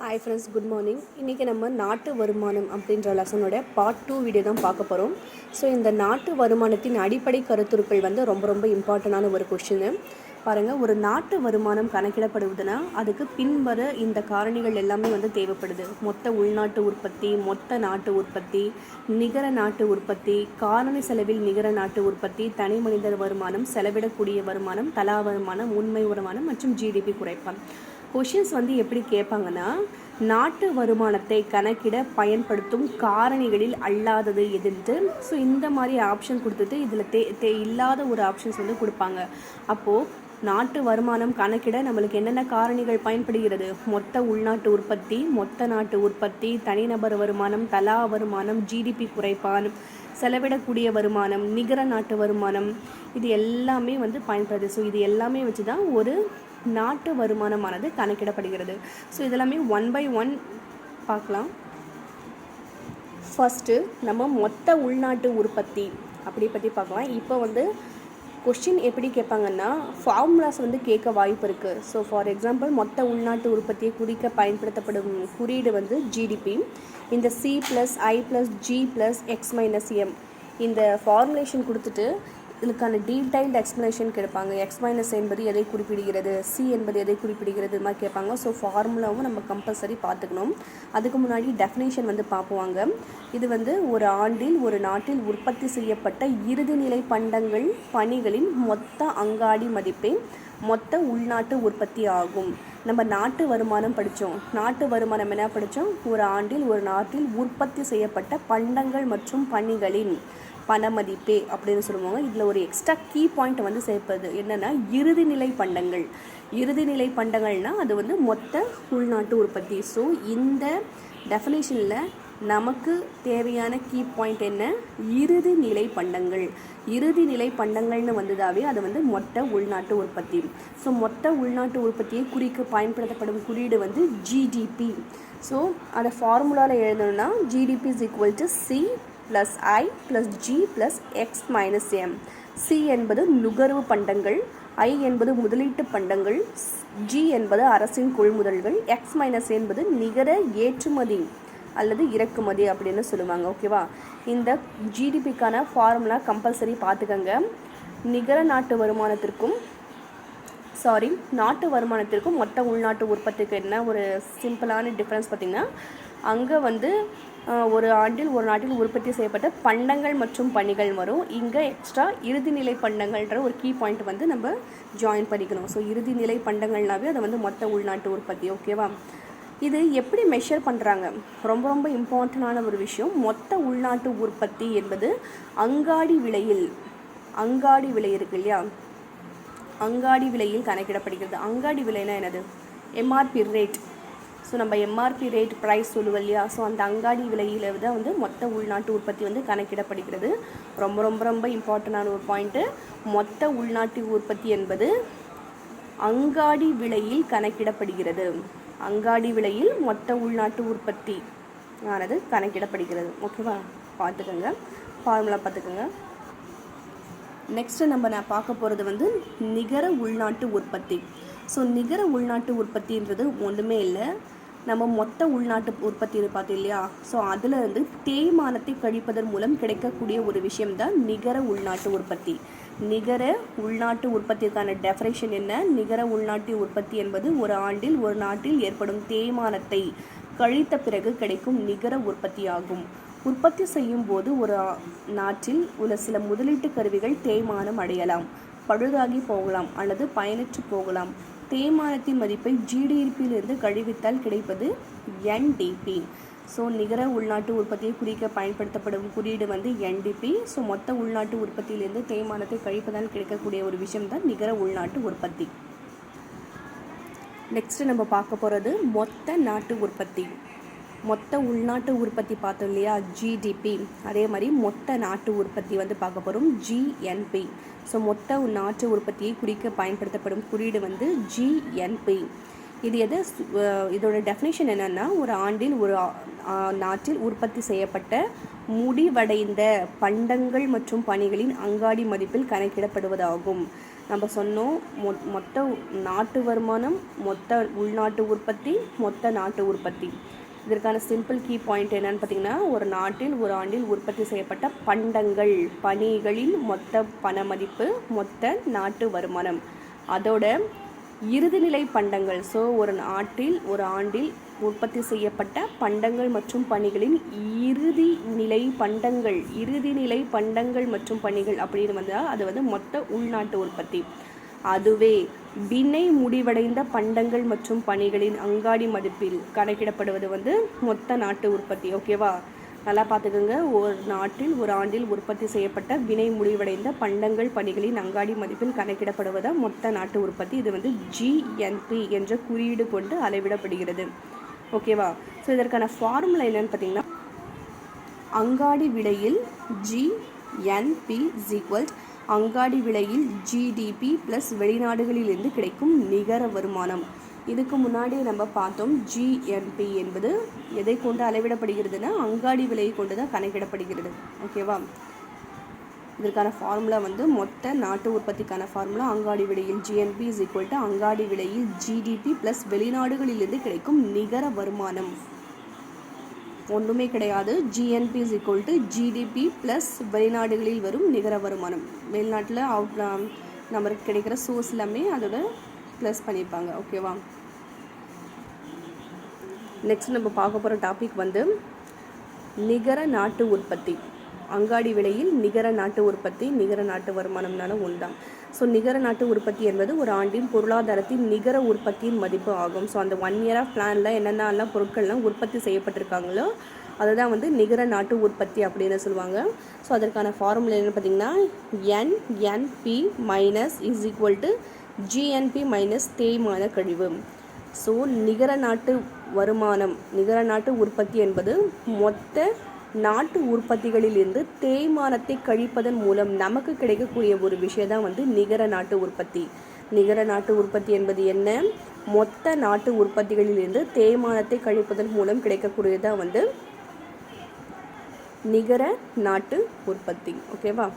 Hi friends good morning இன்றைக்கி நம்ம நாட்டு வருமானம் அப்படின்ற லெசனோட பார்ட் டூ வீடியோ தான் பார்க்க போகிறோம் ஸோ இந்த நாட்டு வருமானத்தின் அடிப்படை கருத்துருக்கள் வந்து ரொம்ப ரொம்ப இம்பார்ட்டண்டான ஒரு கொஷினு பாருங்கள் ஒரு நாட்டு வருமானம் கணக்கிடப்படுவதுன்னா அதுக்கு பின்வர இந்த காரணிகள் எல்லாமே வந்து தேவைப்படுது. மொத்த உள்நாட்டு உற்பத்தி மொத்த நாட்டு உற்பத்தி நிகர நாட்டு உற்பத்தி காரணி செலவில் நிகர நாட்டு உற்பத்தி தனி மனிதர் வருமானம் செலவிடக்கூடிய வருமானம் தலா வருமானம் உண்மை வருமானம் மற்றும் ஜிடிபி குறைப்பான் கொஷின்ஸ் வந்து எப்படி கேட்பாங்கன்னா நாட்டு வருமானத்தை கணக்கிட பயன்படுத்தும் காரணிகளில் அல்லாதது எதுன்ட்டு. ஸோ இந்த மாதிரி ஆப்ஷன் கொடுத்துட்டு இதில் தே தே இல்லாத ஒரு ஆப்ஷன்ஸ் வந்து கொடுப்பாங்க. அப்போது நாட்டு வருமானம் கணக்கிட நம்மளுக்கு என்னென்ன காரணிகள் பயன்படுகிறது? மொத்த உள்நாட்டு உற்பத்தி மொத்த நாட்டு உற்பத்தி தனிநபர் வருமானம் தலா வருமானம் ஜிடிபி குறைப்பான் செலவிடக்கூடிய வருமானம் நிகர நாட்டு வருமானம் இது எல்லாமே வந்து பயன்படுது. ஸோ இது எல்லாமே வச்சு தான் ஒரு நாட்டு வருமானமானது கணக்கிடப்படுகிறது. ஸோ இதெல்லாமே ஒன் பை ஒன் பார்க்கலாம். ஃபஸ்ட்டு நம்ம மொத்த உள்நாட்டு உற்பத்தி அப்படி பற்றி பார்க்கலாம். இப்போ வந்து கொஷின் எப்படி கேட்பாங்கன்னா ஃபார்முலாஸ் வந்து கேட்க வாய்ப்பு இருக்குது ஸோ ஃபார் எக்ஸாம்பிள் மொத்த உள்நாட்டு உற்பத்தியை குறிக்க பயன்படுத்தப்படும் குறியீடு வந்து ஜிடிபி இந்த C plus I plus G plus X minus M இந்த ஃபார்முலேஷன் கொடுத்துட்டு இதுக்கான டீடைல்டு எக்ஸ்ப்ளனேஷன் கேட்பாங்க. எக்ஸ் மைனஸ் என்பது எதை குறிப்பிடுகிறது? சி என்பது எதை குறிப்பிடுகிறது? இது மாதிரி கேட்பாங்க. ஸோ ஃபார்முலாவும் நம்ம கம்பல்சரி பார்த்துக்கணும். அதுக்கு முன்னாடி டெஃபினேஷன் வந்து பார்ப்புவாங்க இது வந்து ஒரு ஆண்டில் ஒரு நாட்டில் உற்பத்தி செய்யப்பட்ட இறுதிநிலை பண்டங்கள் பணிகளின் மொத்த அங்காடி மதிப்பை மொத்த உள்நாட்டு உற்பத்தி ஆகும். நம்ம நாட்டு வருமானம் படித்தோம். நாட்டு வருமானம் என்ன படித்தோம்? ஒரு ஆண்டில் ஒரு நாட்டில் உற்பத்தி செய்யப்பட்ட பண்டங்கள் மற்றும் பணிகளின் பணமதிப்பே அப்படின்னு சொல்லுவாங்க. இதில் ஒரு எக்ஸ்ட்ரா கீ பாயிண்ட் வந்து சேர்ப்பது என்னென்னா இறுதிநிலை பண்டங்கள். இறுதிநிலை பண்டங்கள்னால் அது வந்து மொத்த உள்நாட்டு உற்பத்தி. ஸோ இந்த டெஃபினேஷனில் நமக்கு தேவையான கீ பாயிண்ட் என்ன? இறுதி நிலை பண்டங்கள். இறுதி நிலை பண்டங்கள்னு வந்ததாவே அது வந்து மொத்த உள்நாட்டு உற்பத்தி. ஸோ மொத்த உள்நாட்டு உற்பத்தியை குறிக்க பயன்படுத்தப்படும் குறியீடு வந்து ஜிடிபி ஸோ அதை ஃபார்முலாவில் எழுதணும்னா GDP is equal to C plus I plus G plus X minus M C என்பது நுகர்வு பண்டங்கள் ஐ என்பது முதலீட்டு பண்டங்கள் ஜி என்பது அரசின் கொள்முதல்கள் எக்ஸ் மைனஸ் என்பது நிகர ஏற்றுமதி அல்லது இறக்குமதி அப்படின்னு சொல்லுவாங்க ஓகேவா இந்த ஜிடிபிக்கான ஃபார்முலா கம்பல்சரி பார்த்துக்கங்க. நிகர நாட்டு வருமானத்திற்கும் சாரி நாட்டு வருமானத்திற்கும் மொத்த உள்நாட்டு உற்பத்திக்கு என்ன ஒரு சிம்பிளான டிஃப்ரென்ஸ் பார்த்திங்கன்னா அங்கே வந்து ஒரு ஆண்டில் ஒரு நாட்டில் உற்பத்தி செய்யப்பட்ட பண்டங்கள் மற்றும் பணிகள் வரும். இங்கே எக்ஸ்ட்ரா இறுதிநிலை பண்டங்கள்ன்ற ஒரு கீ பாயிண்ட் வந்து நம்ம ஜாயின் பண்ணிக்கணும். ஸோ இறுதிநிலை பண்டங்கள்னாவே அது வந்து மொத்த உள்நாட்டு உற்பத்தி ஓகேவா இது எப்படி மெஷர் பண்ணுறாங்க ரொம்ப ரொம்ப இம்பார்ட்டண்டான ஒரு விஷயம். மொத்த உள்நாட்டு உற்பத்தி என்பது அங்காடி விலையில் அங்காடி விலை இருக்கு இல்லையா? அங்காடி விலையில் கணக்கிடப்படுகிறது. அங்காடி விலைனா என்னது? எம்ஆர்பி ரேட் ஸோ நம்ம எம்ஆர்பி ரேட் ப்ரைஸ் சொல்லுவோம் இல்லையா? ஸோ அந்த அங்காடி விலையில் தான் வந்து மொத்த உள்நாட்டு உற்பத்தி வந்து கணக்கிடப்படுகிறது. ரொம்ப ரொம்ப ரொம்ப இம்பார்ட்டண்டான ஒரு பாயிண்ட்டு மொத்த உள்நாட்டு உற்பத்தி என்பது அங்காடி விலையில் கணக்கிடப்படுகிறது. அங்காடி விலையில் மொத்த உள்நாட்டு உற்பத்தி ஆனது கணக்கிடப்படுகிறது ஓகேவா பார்த்துக்கோங்க. ஃபார்முலா பார்த்துக்கோங்க. நெக்ஸ்ட்டு நம்ம நான் பார்க்க போகிறது வந்து நிகர உள்நாட்டு உற்பத்தி. ஸோ நிகர உள்நாட்டு உற்பத்தின்றது ஒன்றுமே இல்லை. நம்ம மொத்த உள்நாட்டு உற்பத்தி பார்த்தோம் இல்லையா? ஸோ அதுலேருந்து தேய்மானத்தை கழிப்பதன் மூலம் கிடைக்கக்கூடிய ஒரு விஷயம்தான் நிகர உள்நாட்டு உற்பத்தி. நிகர உள்நாட்டு உற்பத்திக்கான டெஃபரேஷன் என்ன? நிகர உள்நாட்டு உற்பத்தி என்பது ஒரு ஆண்டில் ஒரு நாட்டில் ஏற்படும் தேய்மானத்தை கழித்த பிறகு கிடைக்கும் நிகர உற்பத்தி ஆகும் உற்பத்தி செய்யும் போது ஒரு நாட்டில் உள்ள சில முதலீட்டு கருவிகள் தேய்மானம் அடையலாம் பழுதாகி போகலாம் அல்லது பயனற்று போகலாம். தேய்மானத்தின் மதிப்பை ஜிடிபியிலிருந்து கழிவித்தால் கிடைப்பது என்டிபி. ஸோ நிகர உள்நாட்டு உற்பத்தியை குறிக்க பயன்படுத்தப்படும் குறியீடு வந்து என்டிபி. ஸோ மொத்த உள்நாட்டு உற்பத்தியிலிருந்து தேய்மானத்தை கழிப்பதால் கிடைக்கக்கூடிய ஒரு விஷயம் தான் நிகர உள்நாட்டு உற்பத்தி. நெக்ஸ்ட் நம்ம பார்க்க போகிறது மொத்த நாட்டு உற்பத்தி. மொத்த உள்நாட்டு உற்பத்தி பார்த்தோம் இல்லையா? ஜிடிபி அதே மாதிரி மொத்த நாட்டு உற்பத்தி வந்து பார்க்க போகிறோம் ஜிஎன்பி ஸோ மொத்த நாட்டு உற்பத்தியை குறிக்க பயன்படுத்தப்படும் குறியீடு வந்து ஜிஎன்பி இது எது? இதோட டெஃபினேஷன் என்னென்னா ஒரு ஆண்டில் ஒரு நாட்டில் உற்பத்தி செய்யப்பட்ட முடிவடைந்த பண்டங்கள் மற்றும் பணிகளின் அங்காடி மதிப்பில் கணக்கிடப்படுவதாகும். நம்ம சொன்னோம் மொ மொத்த நாட்டு வருமானம் மொத்த உள்நாட்டு உற்பத்தி மொத்த நாட்டு உற்பத்தி. இதற்கான சிம்பிள் கீ பாயிண்ட் என்னன்னு பார்த்தீங்கன்னா ஒரு நாட்டில் ஒரு ஆண்டில் உற்பத்தி செய்யப்பட்ட பண்டங்கள் பணிகளின் மொத்த பண மதிப்பு மொத்த நாட்டு வருமானம். அதோட இறுதிநிலை பண்டங்கள் ஸோ ஒரு நாட்டில் ஒரு ஆண்டில் உற்பத்தி செய்யப்பட்ட பண்டங்கள் மற்றும் பணிகளின் இறுதி நிலை பண்டங்கள் இறுதி நிலை பண்டங்கள் மற்றும் பணிகள் அப்படின்னு வந்தால் அது வந்து மொத்த உள்நாட்டு உற்பத்தி. அதுவே வினை முடிவடைந்த பண்டங்கள் மற்றும் பணிகளின் அங்காடி மதிப்பில் கணக்கிடப்படுவது வந்து மொத்த நாட்டு உற்பத்தி ஓகேவா நல்லா பார்த்துக்கோங்க. ஒரு நாட்டில் ஒரு ஆண்டில் உற்பத்தி செய்யப்பட்ட வினை முடிவடைந்த பண்டங்கள் பணிகளின் அங்காடி மதிப்பில் கணக்கிடப்படுவதா மொத்த நாட்டு உற்பத்தி? இது வந்து ஜிஎன்பி என்ற குறியீடு கொண்டு அளவிடப்படுகிறது. ஓகேவா ஸோ இதற்கான ஃபார்முலா என்னன்னு பார்த்தீங்கன்னா அங்காடி விலையில் ஜிஎன்பி ஈக்குவல்ஸ் அங்காடி விலையில் ஜிடிபி ப்ளஸ் வெளிநாடுகளிலிருந்து கிடைக்கும் நிகர வருமானம். இதுக்கு முன்னாடி நம்ம பார்த்தோம் ஜிஎன்பி என்பது எதை கொண்டு அளவிடப்படுகிறதுனா அங்காடி விலையை கொண்டு தான் கணக்கிடப்படுகிறது ஓகேவா இதற்கான ஃபார்முலா வந்து மொத்த நாட்டு உற்பத்திக்கான ஃபார்முலா அங்காடி விலையில் ஜிஎன்பி இஸ் ஈக்குவல் டு அங்காடி விலையில் ஜிடிபி ப்ளஸ் வெளிநாடுகளிலிருந்து கிடைக்கும் நிகர வருமானம். ஒன்றுமே கிடையாது. GNP is equal to GDP plus வெளிநாடுகளில் வரும் நிகர வருமானம். வெளிநாட்டில் அவுட் நம்மளுக்கு um, கிடைக்கிற சோர்ஸ் எல்லாமே அதோட ப்ளஸ் பண்ணியிருப்பாங்க. ஓகேவா நெக்ஸ்ட் நம்ம பார்க்க போகிற டாபிக் வந்து நிகர நாட்டு உற்பத்தி. அங்காடி விலையில் நிகர நாட்டு உற்பத்தி நிகர நாட்டு வருமானம்னால ஒன்றுதான் ஸோ நிகர நாட்டு உற்பத்தி என்பது ஒரு ஆண்டின் பொருளாதாரத்தின் நிகர உற்பத்தியின் மதிப்பு ஆகும். ஸோ அந்த ஒன் இயர் ஆஃப் பிளானில் என்னென்னலாம் பொருட்கள்லாம் உற்பத்தி செய்யப்பட்டிருக்காங்களோ அதுதான் வந்து நிகர நாட்டு உற்பத்தி அப்படின்னு சொல்லுவாங்க. ஸோ அதற்கான ஃபார்முலா என்ன பார்த்தீங்கன்னா NNP minus is equal to GNP minus தேய்மான கழிவு. ஸோ நிகர நாட்டு வருமானம் நிகர நாட்டு உற்பத்தி என்பது மொத்த நாட்டு உற்பத்திகளிலிருந்து தேய்மானத்தை கழிப்பதன் மூலம் நமக்கு கிடைக்கக்கூடிய ஒரு விஷயம் தான் வந்து நிகர நாட்டு உற்பத்தி. நிகர நாட்டு உற்பத்தி என்பது என்ன? மொத்த நாட்டு உற்பத்திகளிலிருந்து தேய்மானத்தை கழிப்பதன் மூலம் கிடைக்கக்கூடியதான் வந்து நிகர நாட்டு உற்பத்தி. ஓகேவா